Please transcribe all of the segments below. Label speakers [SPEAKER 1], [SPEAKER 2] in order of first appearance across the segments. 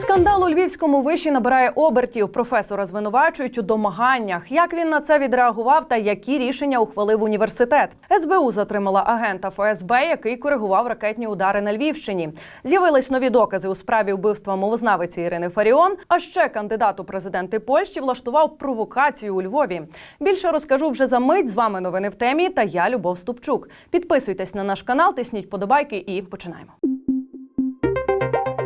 [SPEAKER 1] Скандал у львівському виші набирає обертів. Професора звинувачують у домаганнях. Як він на це відреагував та які рішення ухвалив університет? СБУ затримала агента ФСБ, який коригував ракетні удари на Львівщині. З'явились нові докази у справі вбивства мовознавиці Ірини Фаріон. А ще кандидат у президенти Польщі влаштував провокацію у Львові. Більше розкажу вже за мить. З вами новини в темі. Та я Любов Ступчук. Підписуйтесь на наш канал, тисніть подобайки і починаємо.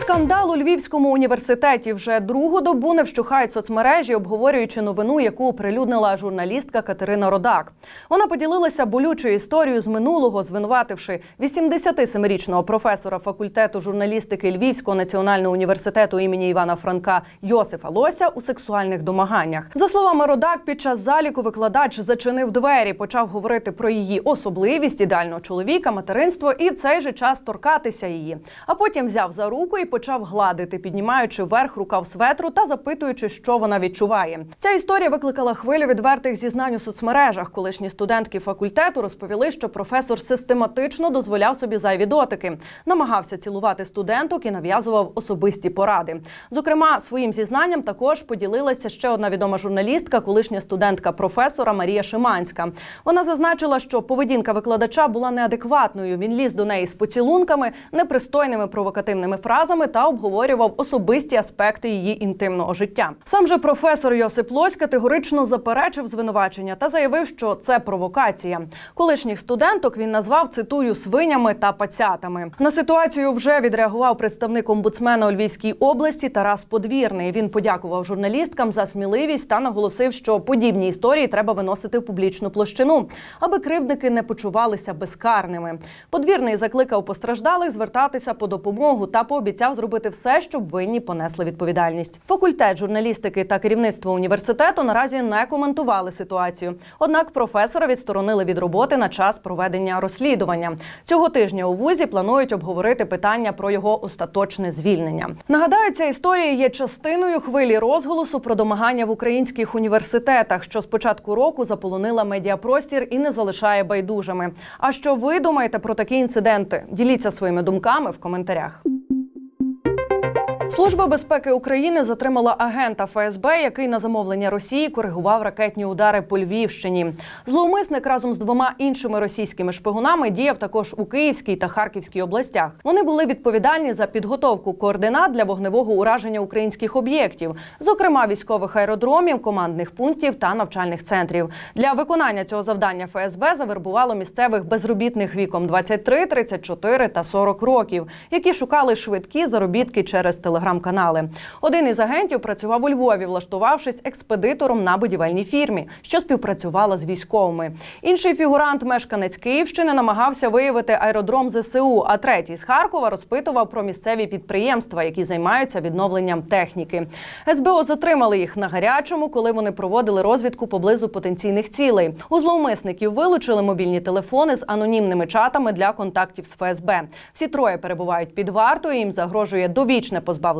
[SPEAKER 1] Скандал у Львівському університеті вже другу добу не вщухають соцмережі, обговорюючи новину, яку оприлюднила журналістка Катерина Родак. Вона поділилася болючою історією з минулого, звинувативши 87-річного професора факультету журналістики Львівського національного університету імені Івана Франка Йосифа Лося у сексуальних домаганнях. За словами Родак, під час заліку викладач зачинив двері, почав говорити про її особливість ідеального чоловіка, материнство і в цей же час торкатися її. А потім взяв за руку і почав гладити, піднімаючи вверх рукав светру та запитуючи, що вона відчуває. Ця історія викликала хвилю відвертих зізнань у соцмережах. Колишні студентки факультету розповіли, що професор систематично дозволяв собі зайві дотики, намагався цілувати студенток і нав'язував особисті поради. Зокрема, своїм зізнанням також поділилася ще одна відома журналістка, колишня студентка професора Марія Шиманська. Вона зазначила, що поведінка викладача була неадекватною. Він ліз до неї з поцілунками, непристойними провокативними фразами та обговорював особисті аспекти її інтимного життя. Сам же професор Йосип Лось категорично заперечив звинувачення та заявив, що це провокація. Колишніх студенток він назвав цитую свинями та пацятами. На ситуацію вже відреагував представник омбудсмена у Львівській області Тарас Подвірний. Він подякував журналісткам за сміливість та наголосив, що подібні історії треба виносити в публічну площину, аби кривдники не почувалися безкарними. Подвірний закликав постраждалих звертатися по допомогу та пообіцяв зробити все, щоб винні понесли відповідальність. Факультет журналістики та керівництво університету наразі не коментували ситуацію. Однак професора відсторонили від роботи на час проведення розслідування. Цього тижня у вузі планують обговорити питання про його остаточне звільнення. Нагадаю, ця історія є частиною хвилі розголосу про домагання в українських університетах, що з початку року заполонила медіапростір і не залишає байдужими. А що ви думаєте про такі інциденти? Діліться своїми думками в коментарях. Служба безпеки України затримала агента ФСБ, який на замовлення Росії коригував ракетні удари по Львівщині. Зловмисник разом з двома іншими російськими шпигунами діяв також у Київській та Харківській областях. Вони були відповідальні за підготовку координат для вогневого ураження українських об'єктів, зокрема військових аеродромів, командних пунктів та навчальних центрів. Для виконання цього завдання ФСБ завербувало місцевих безробітних віком 23, 34 та 40 років, які шукали швидкі заробітки через телеграм телеграм-канали. Один із агентів працював у Львові, влаштувавшись експедитором на будівельній фірмі, що співпрацювала з військовими. Інший фігурант, мешканець Київщини, намагався виявити аеродром ЗСУ. А третій з Харкова розпитував про місцеві підприємства, які займаються відновленням техніки. СБО затримали їх на гарячому, коли вони проводили розвідку поблизу потенційних цілей. У зловмисників вилучили мобільні телефони з анонімними чатами для контактів з ФСБ. Всі троє перебувають під вартою. Їм загрожує довічне позбавлення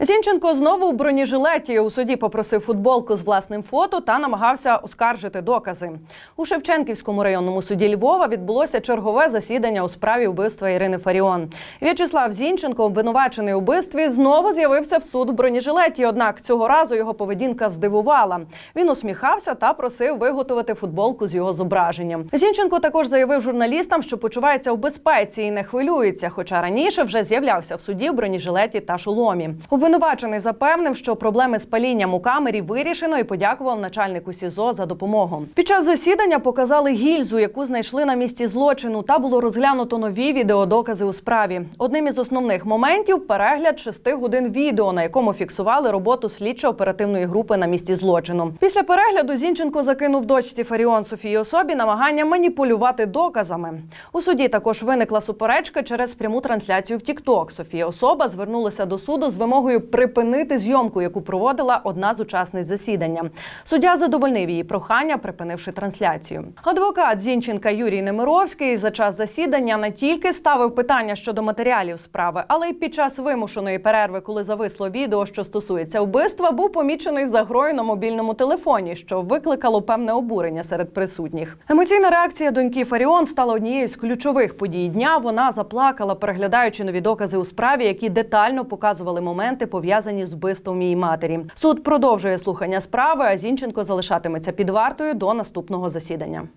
[SPEAKER 1] Зінченко знову у бронежилеті у суді попросив футболку з власним фото та намагався оскаржити докази. У Шевченківському районному суді Львова відбулося чергове засідання у справі вбивства Ірини Фаріон. В'ячеслав Зінченко, обвинувачений у вбивстві, знову з'явився в суд в бронежилеті. Однак цього разу його поведінка здивувала. Він усміхався та просив виготовити футболку з його зображенням. Зінченко також заявив журналістам, що почувається у безпеці і не хвилюється, хоча раніше вже з'являвся в суді в бронежилеті та шоломі. Обвинувачений запевнив, що проблеми з палінням у камері вирішено і подякував начальнику СІЗО за допомогу. Під час засідання показали гільзу, яку знайшли на місці злочину, та було розглянуто нові відеодокази у справі. Одним із основних моментів перегляд шести годин відео, на якому фіксували роботу слідчо-оперативної групи на місці злочину. Після перегляду Зінченко закинув дочці Фаріон Софії особі намагання маніпулювати доказами. У суді також виникла суперечка через пряму трансляцію в TikTok. Софія особа звернулася до суду з вимогою вимогою припинити зйомку, яку проводила одна з учасниць засідання. Суддя задовольнив її прохання, припинивши трансляцію. Адвокат Зінченка Юрій Немировський за час засідання не тільки ставив питання щодо матеріалів справи, але й під час вимушеної перерви, коли зависло відео, що стосується вбивства, був помічений за грою на мобільному телефоні, що викликало певне обурення серед присутніх. Емоційна реакція доньки Фаріон стала однією з ключових подій дня. Вона заплакала, переглядаючи нові докази у справі, які детально показували моменти, пов'язані з вбивством її матері. Суд продовжує слухання справи. А Зінченко залишатиметься під вартою до наступного засідання.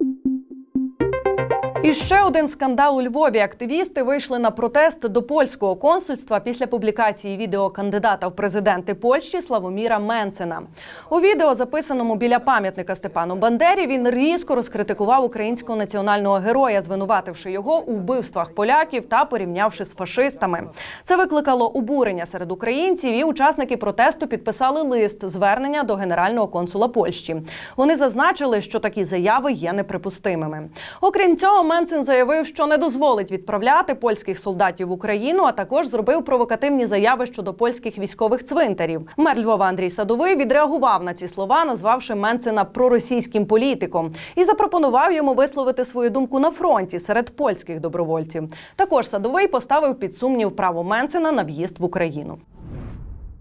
[SPEAKER 1] І ще один скандал у Львові. Активісти вийшли на протест до польського консульства після публікації відео кандидата в президенти Польщі Славоміра Менцена. У відео, записаному біля пам'ятника Степану Бандері, він різко розкритикував українського національного героя, звинувативши його у вбивствах поляків та порівнявши з фашистами. Це викликало обурення серед українців, і учасники протесту підписали лист звернення до генерального консула Польщі. Вони зазначили, що такі заяви є неприпустимими. Окрім цього, Менцин заявив, що не дозволить відправляти польських солдатів в Україну, а також зробив провокативні заяви щодо польських військових цвинтарів. Мер Львова Андрій Садовий відреагував на ці слова, назвавши Менцина проросійським політиком, і запропонував йому висловити свою думку на фронті серед польських добровольців. Також Садовий поставив під сумнів право Менцина на в'їзд в Україну.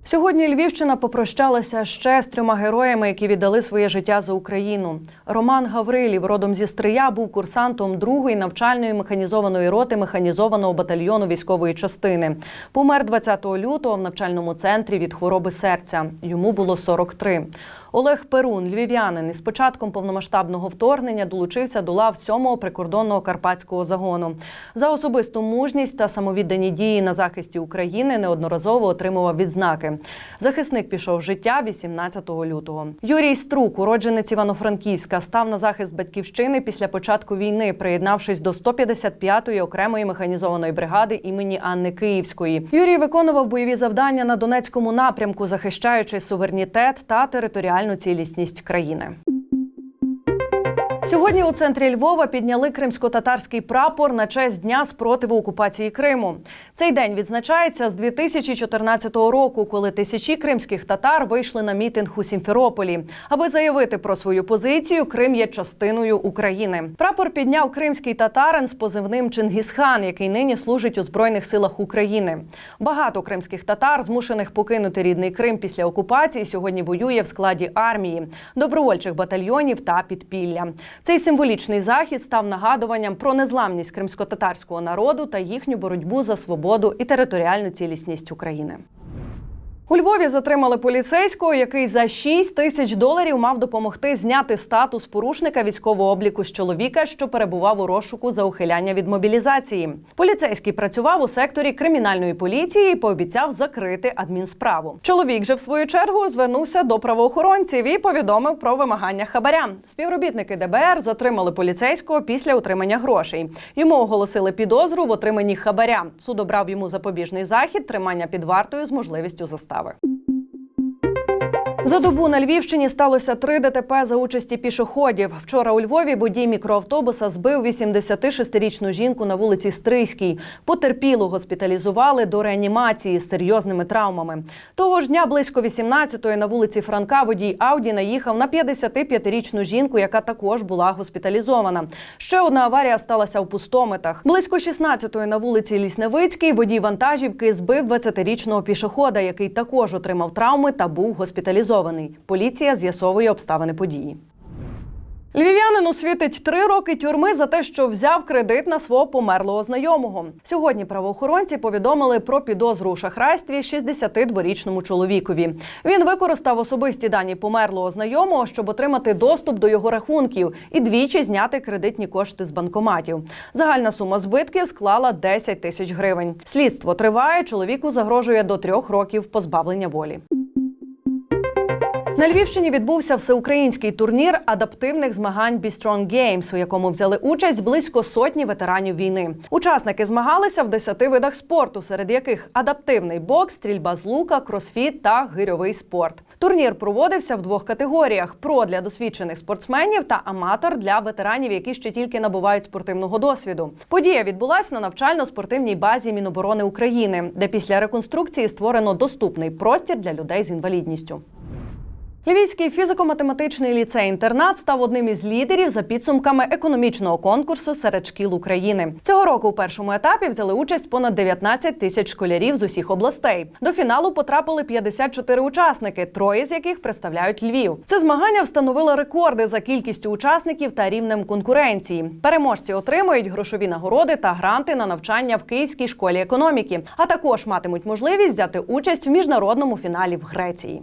[SPEAKER 1] Сьогодні Львівщина попрощалася ще з трьома героями, які віддали своє життя за Україну. Роман Гаврилів, родом зі Стрия, був курсантом другої навчальної механізованої роти механізованого батальйону військової частини. Помер 20 лютого в навчальному центрі від хвороби серця. Йому було 43. Олег Перун, львів'янин, із початком повномасштабного вторгнення долучився до лав 7-го прикордонного карпатського загону. За особисту мужність та самовіддані дії на захисті України неодноразово отримував відзнаки. Захисник пішов з життя 18 лютого. Юрій Струк, уродженець Івано-Франківська, став на захист батьківщини після початку війни, приєднавшись до 155-ї окремої механізованої бригади імені Анни Київської. Юрій виконував бойові завдання на Донецькому напрямку, захищаючи суверенітет та територіальну цілісність країни. Сьогодні у центрі Львова підняли кримсько-татарський прапор на честь дня спротиву окупації Криму. Цей день відзначається з 2014 року, коли тисячі кримських татар вийшли на мітинг у Сімферополі, аби заявити про свою позицію. Крим є частиною України. Прапор підняв кримський татарин з позивним Чингісхан, який нині служить у збройних силах України. Багато кримських татар, змушених покинути рідний Крим після окупації, сьогодні воює в складі армії, добровольчих батальйонів та підпілля. Цей символічний захід став нагадуванням про незламність кримсько-татарського народу та їхню боротьбу за свободу і територіальну цілісність України. У Львові затримали поліцейського, який за 6 тисяч доларів мав допомогти зняти статус порушника військового обліку з чоловіка, що перебував у розшуку за ухиляння від мобілізації. Поліцейський працював у секторі кримінальної поліції і пообіцяв закрити адмінсправу. Чоловік же в свою чергу звернувся до правоохоронців і повідомив про вимагання хабаря. Співробітники ДБР затримали поліцейського після отримання грошей. Йому оголосили підозру в отриманні хабаря. Суд обрав йому запобіжний захід, тримання під вартою з можливістю Power. За добу на Львівщині сталося три ДТП за участі пішоходів. Вчора у Львові водій мікроавтобуса збив 86-річну жінку на вулиці Стрийській. Потерпілу госпіталізували до реанімації з серйозними травмами. Того ж дня близько 18-ї на вулиці Франка водій Ауді наїхав на 55-річну жінку, яка також була госпіталізована. Ще одна аварія сталася у пустомитах. Близько 16-ї на вулиці Лісневицькій водій вантажівки збив 20-річного пішохода, який також отримав травми та був госпіталізований. Поліція з'ясовує обставини події. Львів'янину світить три роки тюрми за те, що взяв кредит на свого померлого знайомого. Сьогодні правоохоронці повідомили про підозру у шахрайстві 62-річному чоловікові. Він використав особисті дані померлого знайомого, щоб отримати доступ до його рахунків і двічі зняти кредитні кошти з банкоматів. Загальна сума збитків склала 10 тисяч гривень. Слідство триває. Чоловіку загрожує до трьох років позбавлення волі. На Львівщині відбувся всеукраїнський турнір адаптивних змагань Be Strong Games, у якому взяли участь близько сотні ветеранів війни. Учасники змагалися в 10 видах спорту, серед яких адаптивний бокс, стрільба з лука, кросфіт та гирьовий спорт. Турнір проводився в двох категоріях: про для досвідчених спортсменів та аматор для ветеранів, які ще тільки набувають спортивного досвіду. Подія відбулася на навчально-спортивній базі Міноборони України, де після реконструкції створено доступний простір для людей з інвалідністю. Львівський фізико-математичний ліцей-інтернат став одним із лідерів за підсумками економічного конкурсу серед шкіл України. Цього року у першому етапі взяли участь понад 19 тисяч школярів з усіх областей. До фіналу потрапили 54 учасники, троє з яких представляють Львів. Це змагання встановило рекорди за кількістю учасників та рівнем конкуренції. Переможці отримують грошові нагороди та гранти на навчання в Київській школі економіки, а також матимуть можливість взяти участь в міжнародному фіналі в Греції.